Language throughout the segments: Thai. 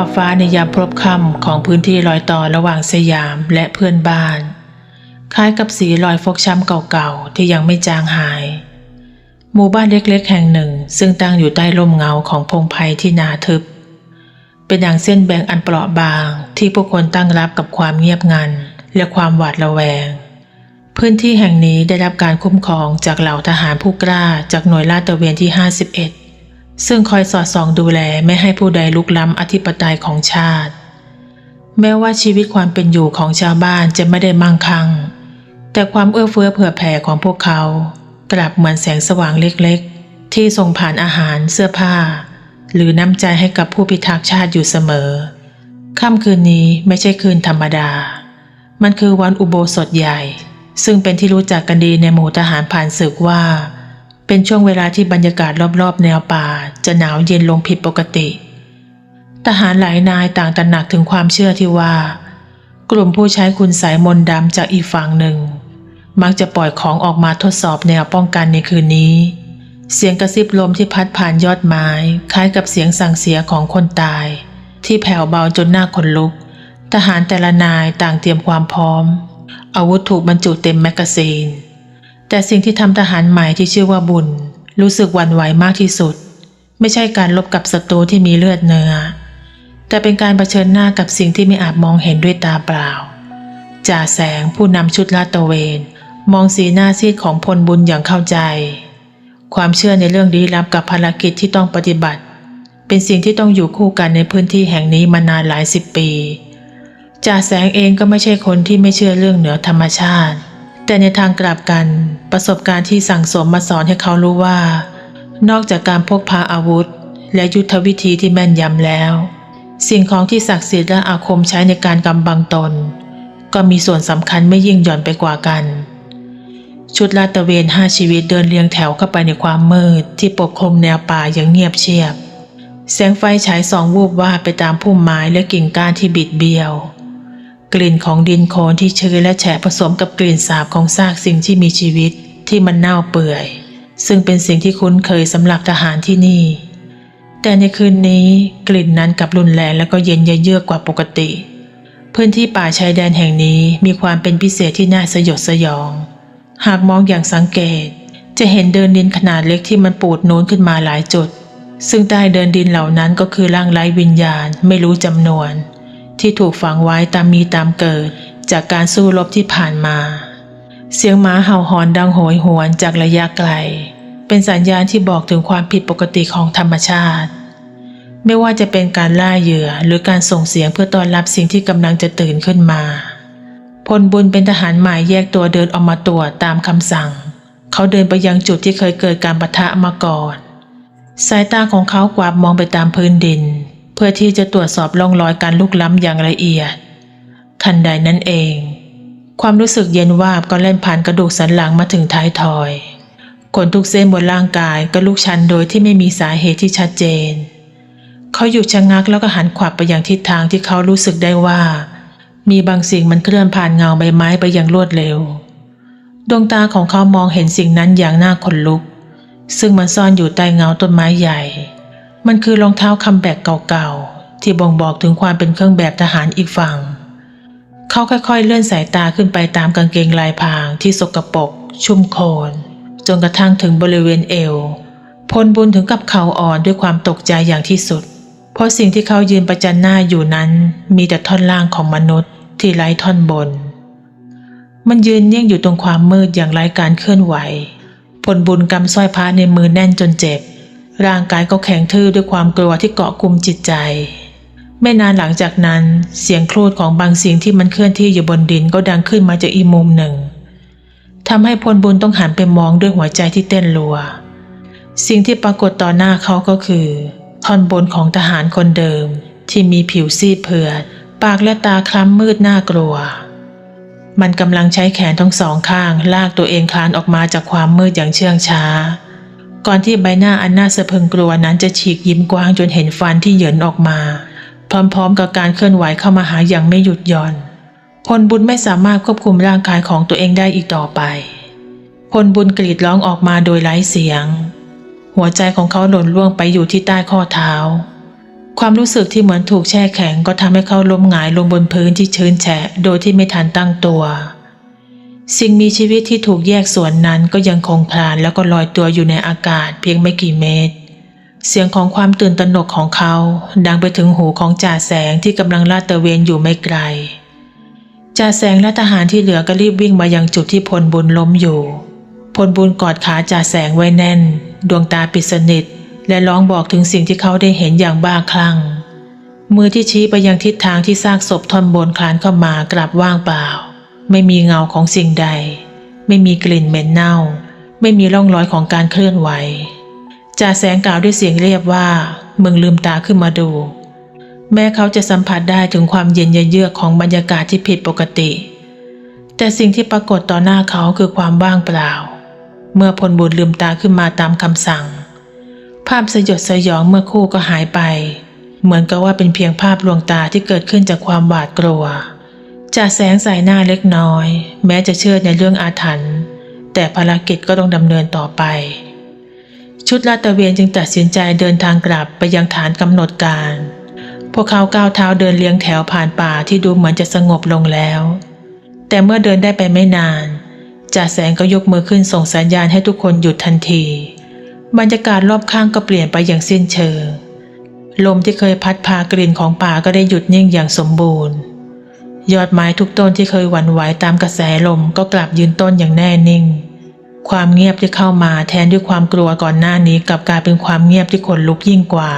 อบฟ้าในยามพรบค่ำของพื้นที่รอยต่อระหว่างสยามและเพื่อนบ้าน คล้ายกับสีรอยฟกช้ำเก่าๆ ที่ยังไม่จางหาย หมู่บ้านเล็กๆ แห่งหนึ่ง ซึ่งตั้งอยู่ใต้ร่มเงาของพงไพรที่นาทึบ เป็นอย่างเส้นแบ่งอันเปราะบางที่ผู้คนตั้งรับกับความเงียบงันและความหวาดระแวง พื้นที่แห่งนี้ได้รับการคุ้มครองจากเหล่าทหารผู้กล้าจากหน่วยลาดตระเวนที่ 51 ซึ่งคอยสอดส่องดูแลไม่ให้ผู้ใดลุกล้ำอธิปไตยของชาติ แม้ว่าชีวิตความเป็นอยู่ของชาวบ้านจะไม่ได้มั่งคั่ง แต่ความเอื้อเฟื้อเผื่อแผ่ของพวกเขา กลับเหมือนแสงสว่างเล็กๆ ที่ส่งผ่านอาหารเสื้อผ้า หรือน้ำใจให้กับผู้พิทักษ์ชาติอยู่เสมอ ค่ำคืนนี้ไม่ใช่คืนธรรมดา มันคือวันอุโบสถใหญ่ ซึ่งเป็นที่รู้จักกันดีในหมู่ทหารผ่านศึกว่า เป็นช่วงเวลาที่บรรยากาศรอบๆ แนวป่า จะหนาวเย็นลงผิดปกติ ทหารหลายนายต่างตระหนักถึงความเชื่อที่ว่า กลุ่มผู้ใช้คุณสายมนต์ดำจากอีกฝั่งหนึ่ง มักจะปล่อยของออกมาทดสอบแนวป้องกันในคืนนี้ เสียงกระซิบลมที่พัดผ่านยอดไม้ คล้ายกับเสียงสั่งเสียของคนตาย ที่แผ่วเบาจนหน้าขนลุก ทหารแต่ละนายต่างเตรียมความพร้อม อาวุธถูกบรรจุเต็มแมกกาซีน แต่สิ่งที่ทำทหารใหม่ที่ชื่อว่าบุญ รู้สึกหวั่นไหวมากที่สุด ไม่ใช่การลบกับศัตรูที่มีเลือดเนื้อ แต่เป็นการเผชิญหน้ากับสิ่งที่ไม่อาจมองเห็นด้วยตาเปล่า จ่าแสงผู้นำชุดลาดตระเวน มองสีหน้าซีดของพลบุญอย่างเข้าใจ ความเชื่อในเรื่องลี้ลับกับภารกิจที่ต้องปฏิบัติ เป็นสิ่งที่ต้องอยู่คู่กันในพื้นที่แห่งนี้มานานหลายสิบปีจ่าแสงเองก็ไม่ใช่คนที่ไม่เชื่อเรื่องเหนือธรรมชาติ แต่ในทางกลับกัน ประสบการณ์ที่สั่งสมมาสอนให้เขารู้ว่า นอกจากการพกพาอาวุธ และยุทธวิธีที่แม่นยำแล้ว สิ่งของที่ศักดิ์สิทธิ์และอาคมใช้ในการกำบังตน ก็มีส่วนสำคัญไม่ยิ่งหย่อนไปกว่ากัน ชุดลาดตระเวนห้าชีวิตเดินเรียงแถวเข้าไปในความมืด ที่ปกคลุมแนวป่าอย่างเงียบเชียบแสงไฟฉายสองวูบวาบไปตามพุ่มไม้และกิ่งก้านที่บิดเบี้ยว กลิ่นของดินโคลนที่ชื้นและแฉะผสมกับกลิ่นสาบของซากสิ่งที่มีชีวิตที่มันเน่าเปื่อย ซึ่งเป็นสิ่งที่คุ้นเคยสำหรับทหารที่นี่ แต่ในคืนนี้กลิ่นนั้นกลับรุนแรงและก็เย็นเยือกกว่าปกติ พื้นที่ป่าชายแดนแห่งนี้มีความเป็นพิเศษที่น่าสยดสยอง หากมองอย่างสังเกต จะเห็นเดินดินขนาดเล็กที่มันปูดโน้นขึ้นมาหลายจุด ซึ่งใต้เดินดินเหล่านั้นก็คือร่างไร้วิญญาณไม่รู้จำนวน ที่ถูกฝังไว้ตามมีตามเกิด จากการสู้รบที่ผ่านมา เสียงหมาเห่าหอนดังโหยหวนจากระยะไกล เป็นสัญญาณที่บอกถึงความผิดปกติของธรรมชาติ ไม่ว่าจะเป็นการล่าเหยื่อหรือการส่งเสียงเพื่อต้อนรับสิ่งที่กำลังจะตื่นขึ้นมาพลบุญเป็นทหารใหม่แยกตัวเดินออกมาตรวจตามคำสั่ง เขาเดินไปยังจุดที่เคยเกิดการปะทะมาก่อน สายตาของเขากวาดมองไปตามพื้นดิน เพื่อที่จะตรวจสอบร่องรอยการลุกล้ำอย่างละเอียด ทันใดนั้นเอง ความรู้สึกเย็นวาบก็เล่นผ่านกระดูกสันหลังมาถึงท้ายทอยขนทุกเส้นบนร่างกายก็ลุกชันโดยที่ไม่มีสาเหตุที่ชัดเจน เขาหยุดชะงักแล้วก็หันขวับไปยังทิศทางที่เขารู้สึกได้ว่า มีบางสิ่งมันเคลื่อนผ่านเงาใบไม้ไปอย่างรวดเร็ว ดวงตาของเขามองเห็นสิ่งนั้นอย่างน่าขนลุก ซึ่งมันซ่อนอยู่ใต้เงาต้นไม้ใหญ่ มันคือรองเท้าคัมแบกเก่าๆ ที่บ่งบอกถึงความเป็นเครื่องแบบทหารอีกฝั่ง เขาค่อยๆ เลื่อนสายตาขึ้นไปตามกางเกงลายพรางที่สกปรกชุ่มโคลนจนกระทั่งถึงบริเวณเอวพลบุญถึงกับเขาอ่อนด้วยความตกใจอย่างที่สุด เพราะสิ่งที่เขายืนประจันหน้าอยู่นั้น มีแต่ท่อนล่างของมนุษย์ที่ไร้ท่อนบน มันยืนเนิ่งอยู่ตรงความมืดอย่างไร้การเคลื่อนไหวผลบุญกำสร้อยพระในมือแน่นจนเจ็บ ร่างกายก็แข็งทื่อด้วยความกลัวที่เกาะกลุ่มจิตใจ ไม่นานหลังจากนั้น เสียงครูดของบางสิ่งที่มันเคลื่อนที่อยู่บนดินก็ดังขึ้นมาจากอีมุมหนึ่งทำให้พลบุญต้องหันไปมองด้วยหัวใจที่เต้นรัว สิ่งที่ปรากฏต่อหน้าเขาก็คือ ท่อนบนของทหารคนเดิม ที่มีผิวซีดเผือดปากและตาคล้ำมืดน่ากลัว มันกำลังใช้แขนทั้งสองข้าง ลากตัวเองคลานออกมาจากความมืดอย่างเชื่องช้า ก่อนที่ใบหน้าอันน่าสะพึงกลัวนั้นจะฉีกยิ้มกว้างจนเห็นฟันที่เหยินออกมา พร้อมๆ กับการเคลื่อนไหวเข้ามาหาอย่างไม่หยุดหย่อน พลบุญไม่สามารถควบคุมร่างกายของตัวเองได้อีกต่อไป พลบุญกรีดร้องออกมาโดยไร้เสียง หัวใจของเขาหล่นล่วงไปอยู่ที่ใต้ข้อเท้า ความรู้สึกที่เหมือนถูกแช่แข็งก็ทำให้เขาล้มหงายลงบนพื้นที่ชื้นแฉะโดยที่ไม่ทันตั้งตัว สิ่งมีชีวิตที่ถูกแยกส่วนนั้นก็ยังคงคลานแล้วก็ลอยตัวอยู่ในอากาศเพียงไม่กี่เมตร เสียงของความตื่นตระหนกของเขา ดังไปถึงหูของจ่าแสงที่กำลังลาดตระเวนอยู่ไม่ไกล จ่าแสงและทหารที่เหลือก็รีบวิ่งมายังจุดที่พลบุญล้มอยู่ พลบุญกอดขาจ่าแสงไว้แน่น ดวงตาปิดสนิท และร้องบอกถึงสิ่งที่เขาได้เห็นอย่างบ้าคลั่ง มือที่ชี้ไปยังทิศทางที่ซากศพท่อนบนคลานเข้ามากลับว่างเปล่า ไม่มีเงาของสิ่งใด ไม่มีกลิ่นเหม็นเน่า ไม่มีร่องรอยของการเคลื่อนไหวจ่าแสงกล่าวด้วยเสียงเรียบว่า มึงลืมตาขึ้นมาดู แม้เขาจะสัมผัสได้ถึงความเย็นเยือกของบรรยากาศที่ผิดปกติ แต่สิ่งที่ปรากฏต่อหน้าเขาคือความว่างเปล่า เมื่อพลบุญลืมตาขึ้นมาตามคำสั่ง ภาพสยดสยองเมื่อคู่ก็หายไป เหมือนกับว่าเป็นเพียงภาพลวงตาที่เกิดขึ้นจากความหวาดกลัว จ่าแสงใส่หน้าเล็กน้อย แม้จะเชื่อในเรื่องอาถรรพ์แต่ภารกิจก็ต้องดำเนินต่อไป ชุดลาดตระเวนจึงตัดสินใจเดินทางกลับไปยังฐานกำหนดการ พวกเขาก้าวเท้าเดินเลี้ยงแถวผ่านป่าที่ดูเหมือนจะสงบลงแล้ว แต่เมื่อเดินได้ไปไม่นานจ่าแสงก็ยกมือขึ้นส่งสัญญาณให้ทุกคนหยุดทันที บรรยากาศรอบข้างก็เปลี่ยนไปอย่างสิ้นเชิงลมที่เคยพัดพากลิ่นของป่าก็ได้หยุดนิ่งอย่างสมบูรณ์ ยอดไม้ทุกต้นที่เคยหวั่นไหวตามกระแสลมก็กลับยืนต้นอย่างแน่นิ่ง ความเงียบที่เข้ามาแทนด้วยความกลัวก่อนหน้านี้กลับกลายเป็นความเงียบที่ขนลุกยิ่งกว่า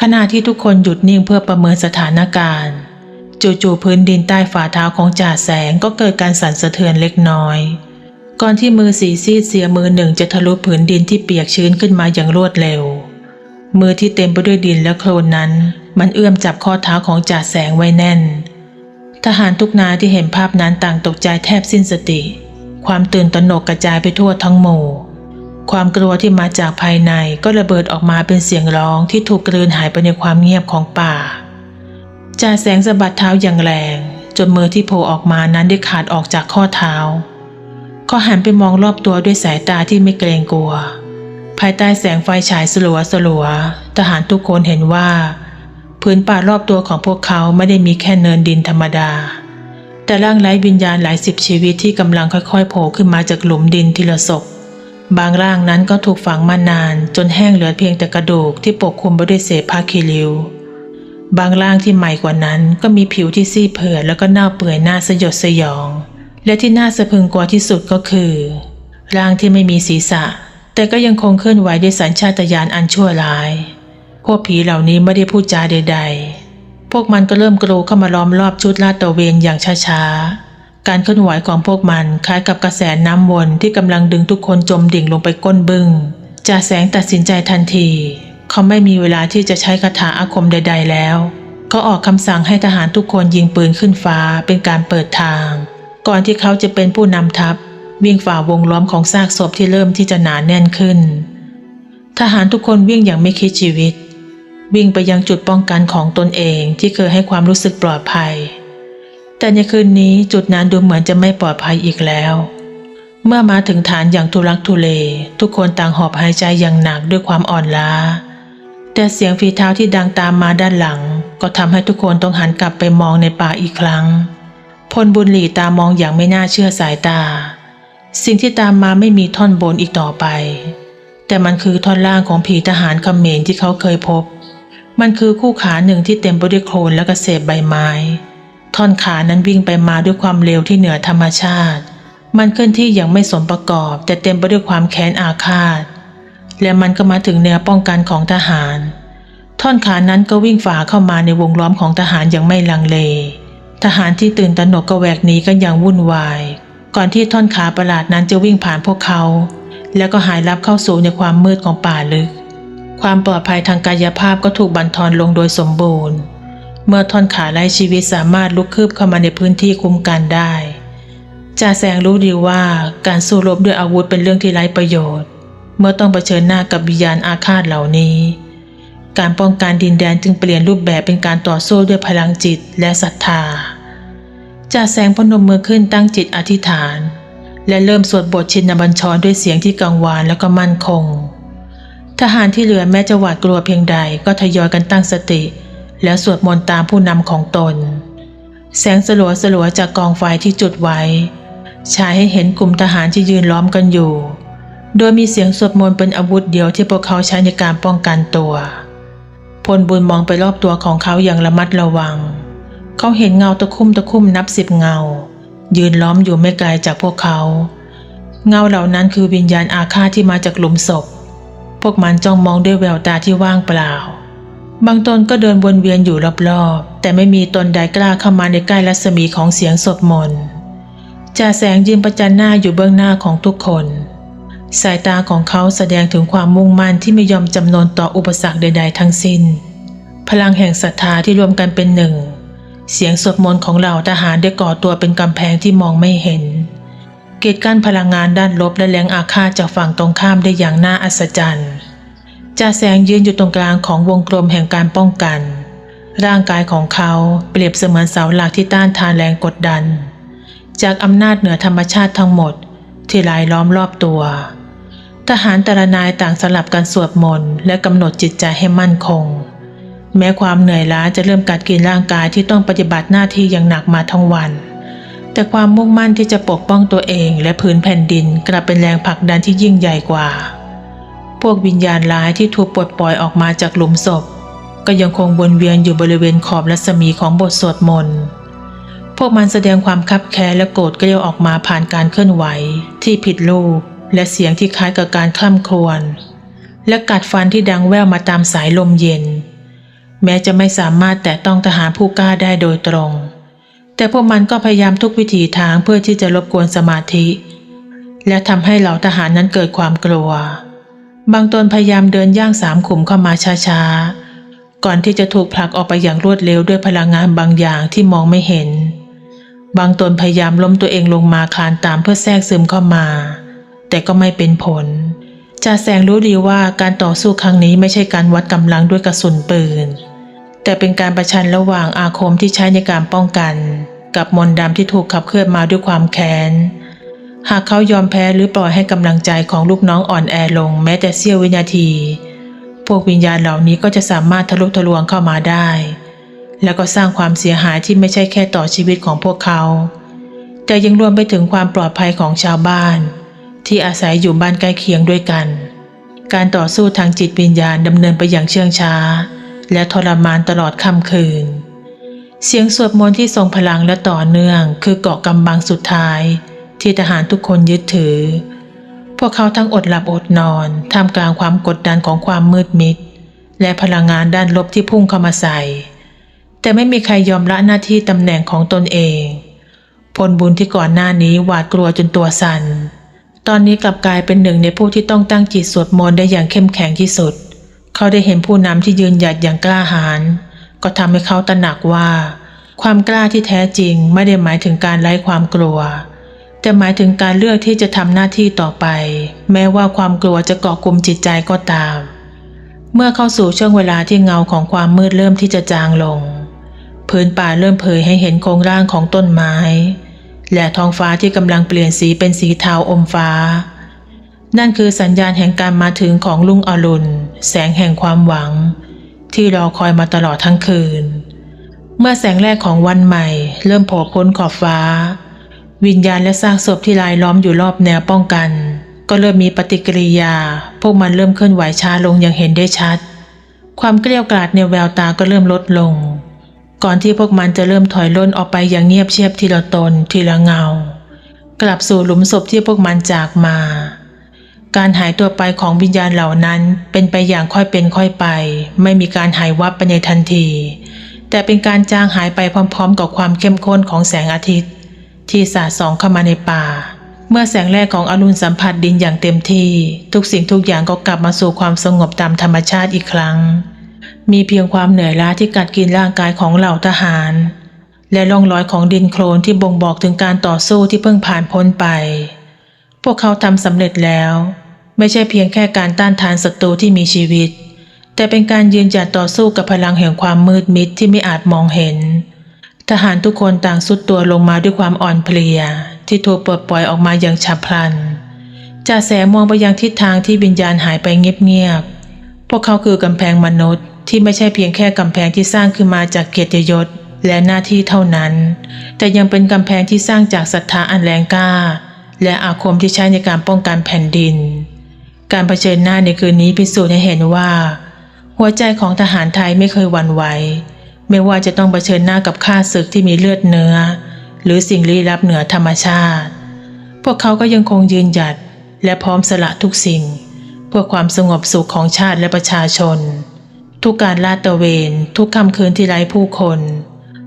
ขณะที่ทุกคนหยุดนิ่งเพื่อประเมินสถานการณ์ จู่ๆพื้นดินใต้ฝ่าเท้าของจ่าแสงก็เกิดการสั่นสะเทือนเล็กน้อย ก่อนที่มือสีซีดเสียมือหนึ่งจะทะลุผืนดินที่เปียกชื้นขึ้นมาอย่างรวดเร็ว มือที่เต็มไปด้วยดินและโคลนนั้น มันเอื้อมจับข้อเท้าของจ่าแสงไว้แน่น ทหารทุกนายที่เห็นภาพนั้นต่างตกใจแทบสิ้นสติ ความตื่นตระหนกกระจายไปทั่วทั้งหมู่ ความกลัวที่มาจากภายในก็ระเบิดออกมาเป็นเสียงร้องที่ถูกกลืนหายไปในความเงียบของป่าจ่าแสงสะบัดเท้าอย่างแรง จนมือที่โผล่ออกมานั้นได้ขาดออกจากข้อเท้าเขาหันไปมองรอบตัวด้วยสายตาที่ไม่เกรงกลัว ภายใต้แสงไฟฉายสลัวสลัวทหารทุกคนเห็นว่า พื้นป่ารอบตัวของพวกเขาไม่ได้มีแค่เนินดินธรรมดา แต่ร่างไร้วิญญาณหลายสิบชีวิตที่กำลังค่อยๆโผล่ขึ้นมาจากหลุมดินทีละศพบางร่างนั้นก็ถูกฝังมานาน จนแห้งเหลือเพียงแต่กระดูกที่ปกคลุมไปด้วยเศษผ้าคีริว บางร่างที่ใหม่กว่านั้นก็มีผิวที่ซีดเผือดแล้วก็เน่าเปื่อยหน้าสยดสยอง และที่น่าสะพึงกว่าที่สุดก็คือ ร่างที่ไม่มีศีรษะ แต่ก็ยังคงเคลื่อนไหวด้วยสัญชาตญาณอันชั่วร้าย วกผีเหล่านี้ไม่ได้พูดจาใด ๆ พวกมันก็เริ่มกรูเข้ามาล้อมรอบชุดลาดตระเวนอย่างช้าๆ การเคลื่อนไหวของพวกมันคล้ายกับกระแสน้ำวนที่กำลังดึงทุกคนจมดิ่งลงไปก้นบึง้งจ่าแสงตัดสินใจทันที เขาไม่มีเวลาที่จะใช้คาถาอาคมใด ๆ แล้วเขาออกคำสั่งให้ทหารทุกคนยิงปืนขึ้นฟ้าเป็นการเปิดทาง ก่อนที่เขาจะเป็นผู้นำทัพ วิ่งฝ่าวงล้อมของซากศพที่เริ่มที่จะหนาแน่นขึ้น ทหารทุกคนวิ่งอย่างไม่คิดชีวิต วิ่งไปยังจุดป้องกันของตนเองที่เคยให้ความรู้สึกปลอดภัย แต่ในคืนนี้จุดนั้นดูเหมือนจะไม่ปลอดภัยอีกแล้ว เมื่อมาถึงฐานอย่างทุลักทุเล ทุกคนต่างหอบหายใจอย่างหนักด้วยความอ่อนล้า แต่เสียงฝีเท้าที่ดังตามมาด้านหลัง ก็ทำให้ทุกคนต้องหันกลับไปมองในป่าอีกครั้ง พลบุญหลีตามองอย่างไม่น่าเชื่อสายตา สิ่งที่ตามมาไม่มีท่อนบนอีกต่อไป แต่มันคือท่อนล่างของผีทหารเขมรที่เขาเคยพบ มันคือคู่ขาหนึ่งที่เต็มไปด้วยโคลนและกระเศษใบไม้ ท่อนขานั้นวิ่งไปมาด้วยความเร็วที่เหนือธรรมชาติ มันเคลื่อนที่อย่างไม่สมประกอบ แต่เต็มไปด้วยความแค้นอาฆาต และมันก็มาถึงแนวป้องกันของทหาร ท่อนขานั้นก็วิ่งฝ่าเข้ามาในวงล้อมของทหารอย่างไม่ลังเล ทหารที่ตื่นตระหนกก็แหวกหนีกันอย่างวุ่นวาย ก่อนที่ท่อนขาประหลาดนั้นจะวิ่งผ่านพวกเขา แล้วก็หายลับเข้าสู่ในความมืดของป่าลึก ความปลอดภัยทางกายภาพก็ถูกบั่นทอนลงโดยสมบูรณ์ เมื่อท่อนขาไร้ชีวิตสามารถลุกคืบเข้ามาในพื้นที่คุ้มกันได้จ่าแสงรู้ดีว่าการสู้รบด้วยอาวุธเป็นเรื่องที่ไร้ประโยชน์ เมื่อต้องเผชิญหน้ากับวิญญาณอาฆาตเหล่านี้ การป้องกันดินแดนจึงเปลี่ยนรูปแบบเป็นการต่อสู้ด้วยพลังจิตและศรัทธาจ่าแสงพนมมือขึ้นตั้งจิตอธิษฐาน และเริ่มสวดบทชินบัญชรด้วยเสียงที่กังวานแล้วก็มั่นคง ทหารที่เหลือแม้จะหวาดกลัวเพียงใดก็ทยอยกันตั้งสติ แล้วสวดมนต์ตามผู้นำของตน แสงสลัวสลัวจากกองไฟที่จุดไว้ฉายให้เห็นกลุ่มทหารที่ยืนล้อมกันอยู่ โดยมีเสียงสวดมนต์เป็นอาวุธเดียวที่พวกเขาใช้ในการป้องกันตัวพลบุญมองไปรอบตัวของเขาอย่างระมัดระวัง เขาเห็นเงาตะคุ่มตะคุ่มนับสิบเงา ยืนล้อมอยู่ไม่ไกลจากพวกเขา เงาเหล่านั้นคือวิญญาณอาฆาตที่มาจากหลุมศพ พวกมันจ้องมองด้วยแววตาที่ว่างเปล่า บางตนก็เดินวนเวียนอยู่รอบๆ แต่ไม่มีตนใดกล้าเข้ามาในใกล้รัศมีของเสียงสดมนจ่าแสงยืนประจันหน้าอยู่เบื้องหน้าของทุกคน สายตาของเขาแสดงถึงความมุ่งมั่นที่ไม่ยอมจำนนต่ออุปสรรคใด ๆ ทั้งสิ้น พลังแห่งศรัทธาที่รวมกันเป็นหนึ่ง เสียงสวดมนต์ของเหล่าทหารได้ก่อตัวเป็นกำแพงที่มองไม่เห็น กีดกั้นพลังงานด้านลบและแรงอาฆาตจากฝั่งตรงข้ามได้อย่างน่าอัศจรรย์จ่าแสงยืนอยู่ตรงกลางของวงกลมแห่งการป้องกัน ร่างกายของเขาเปรียบเสมือนเสาหลักที่ต้านทานแรงกดดัน จากอำนาจเหนือธรรมชาติทั้งหมดที่ลายล้อมรอบตัว ทหารต่ละนายต่างสลับกันสวดมนต์และกำหนดจิตใจให้มั่นคง แม้ความเหนื่อยล้าจะเริ่มกัดกินร่างกายที่ต้องปฏิบัติหน้าที่อย่างหนักมาทั้งวัน แต่ความมุ่งมั่นที่จะปกป้องตัวเองและพื้นแผ่นดินกลับเป็นแรงผลักดันที่ยิ่งใหญ่กว่า พวกวิญญาณร้ายที่ถูกปลดปล่อยออกมาจากหลุมศพ ก็ยังคงวนเวียนอยู่บริเวณขอบรัศมีของบทสวดมนต์พวกมันแสดงความคับแค้นและโกรธเกลียวออกมาผ่านการเคลื่อนไหว ที่ผิดรูปและเสียงที่คล้ายกับการคล่ำครวญและกัดฟันที่ดังแว่วมาตามสายลมเย็น แม้จะไม่สามารถแตะต้องทหารผู้กล้าได้โดยตรง แต่พวกมันก็พยายามทุกวิถีทางเพื่อที่จะรบกวนสมาธิ และทำให้เหล่าทหารนั้นเกิดความกลัว บางตนพยายามเดินย่างสามขุมเข้ามาช้าๆ ก่อนที่จะถูกผลักออกไปอย่างรวดเร็วด้วยพลังงานบางอย่างที่มองไม่เห็น บางตนพยายามล้มตัวเองลงมาคานตามเพื่อแทรกซึมเข้ามา แต่ก็ไม่เป็นผลจ่าแสงรู้ดีว่าการต่อสู้ครั้งนี้ไม่ใช่การวัดกำลังด้วยกระสุนปืน แต่เป็นการประชันระหว่างอาคมที่ใช้ในการป้องกัน กับมนต์ดำที่ถูกขับเคลื่อนมาด้วยความแค้น หากเขายอมแพ้หรือปล่อยให้กำลังใจของลูกน้องอ่อนแอลงแม้แต่เสี้ยววินาที พวกวิญญาณเหล่านี้ก็จะสามารถทะลุทะลวงเข้ามาได้ แล้วก็สร้างความเสียหายที่ไม่ใช่แค่ต่อชีวิตของพวกเขา แต่ยังรวมไปถึงความปลอดภัยของชาวบ้าน ที่อาศัยอยู่บ้านใกล้เคียงด้วยกัน การต่อสู้ทางจิตวิญญาณดำเนินไปอย่างเชื่องช้า และทรมานตลอดค่ำคืน เสียงสวดมนต์ที่ทรงพลังและต่อเนื่องคือเกาะกำบังสุดท้าย ที่ทหารทุกคนยึดถือ พวกเขาทั้งอดหลับอดนอนท่ามกลางความกดดันของความมืดมิด และพลังงานด้านลบที่พุ่งเข้ามาใส่ แต่ไม่มีใครยอมละหน้าที่ตำแหน่งของตนเองผลบุญที่ก่อนหน้านี้หวาดกลัวจนตัวสัน่น ตอนนี้กลับกลายเป็นหนึ่งในผู้ที่ต้องตั้งจิตสวดมนต์ได้อย่างเข้มแข็งที่สุด เขาได้เห็นผู้นำที่ยืนหยัดอย่างกล้าหาญก็ทำให้เขาตระหนักว่า ความกล้าที่แท้จริงไม่ได้หมายถึงการไร้ความกลัว แต่หมายถึงการเลือกที่จะทำหน้าที่ต่อไป แม้ว่าความกลัวจะเกาะกลุ่มจิตใจก็ตาม เมื่อเข้าสู่ช่วงเวลาที่เงาของความมืดเริ่มที่จะจางลง พื้นป่าเริ่มเผยให้เห็นโครงร่างของต้นไม้ และท้องฟ้าที่กำลังเปลี่ยนสีเป็นสีเทาอมฟ้า นั่นคือสัญญาณแห่งการมาถึงของลุงอรุณ แสงแห่งความหวัง ที่รอคอยมาตลอดทั้งคืน เมื่อแสงแรกของวันใหม่ เริ่มโผล่พ้นขอบฟ้า วิญญาณและซากศพที่ลายล้อมอยู่รอบแนวป้องกัน ก็เริ่มมีปฏิกิริยา พวกมันเริ่มเคลื่อนไหวช้าลงอย่างเห็นได้ชัด ความเกลี้ยวกล่อดในแววตาก็เริ่มลดลง ก่อนที่พวกมันจะเริ่มถอยล่นออกไปอย่างเงียบเชียบทีละตนทีละเงา กลับสู่หลุมศพที่พวกมันจากมา การหายตัวไปของวิญญาณเหล่านั้นเป็นไปอย่างค่อยเป็นค่อยไป ไม่มีการหายวับไปในทันที แต่เป็นการจางหายไปพร้อมๆ กับความเข้มข้นของแสงอาทิตย์ ที่สาดส่องเข้ามาในป่า เมื่อแสงแรกของอรุณสัมผัสดินอย่างเต็มที่ ทุกสิ่งทุกอย่างก็กลับมาสู่ความสงบตามธรรมชาติอีกครั้ง มีเพียงความเหนื่อยล้าที่กัดกินร่างกายของเหล่าทหาร และร่องรอยของดินโคลนที่บ่งบอกถึงการต่อสู้ที่เพิ่งผ่านพ้นไป วกเขาทำสำเร็จแล้ว ไม่ใช่เพียงแค่การต้านทานศัตรูที่มีชีวิต แต่เป็นการยืนหยัดต่อสู้กับพลังแห่งความมืดมิดที่ไม่อาจมองเห็น ทหารทุกคนต่างสุดตัวลงมาด้วยความอ่อนเพลีย ที่ถูกปลดปล่อยออกมาอย่างฉับพลันจ่าแสมองไปยังทิศทางที่วิญญาณหายไปเงียบๆพวกเขาคือกำแพงมนุษย์ที่ไม่ใช่เพียงแค่กำแพงที่สร้างขึ้นมาจากเกียรติยศและหน้าที่เท่านั้น แต่ยังเป็นกำแพงที่สร้างจากศรัทธาอันแรงกล้า และอาคมที่ใช้ในการป้องกันแผ่นดิน การเผชิญหน้าในคืนนี้พิสูจน์ให้เห็นว่า หัวใจของทหารไทยไม่เคยหวั่นไหว ไม่ว่าจะต้องเผชิญหน้ากับข้าศึกที่มีเลือดเนื้อ หรือสิ่งลี้ลับเหนือธรรมชาติ พวกเขาก็ยังคงยืนหยัดและพร้อมสละทุกสิ่ง เพื่อความสงบสุขของชาติและประชาชน ทุกการลาดตระเวน ทุกค่ำคืนที่ไร้ผู้คน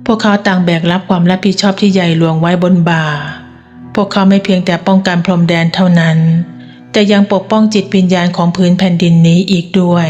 พวกเขาต่างแบกรับความรับผิดชอบที่ใหญ่หลวงไว้บนบ่า พวกเขาไม่เพียงแต่ป้องกันพรมแดนเท่านั้น แต่ยังปกป้องจิตวิญญาณของพื้นแผ่นดินนี้อีกด้วย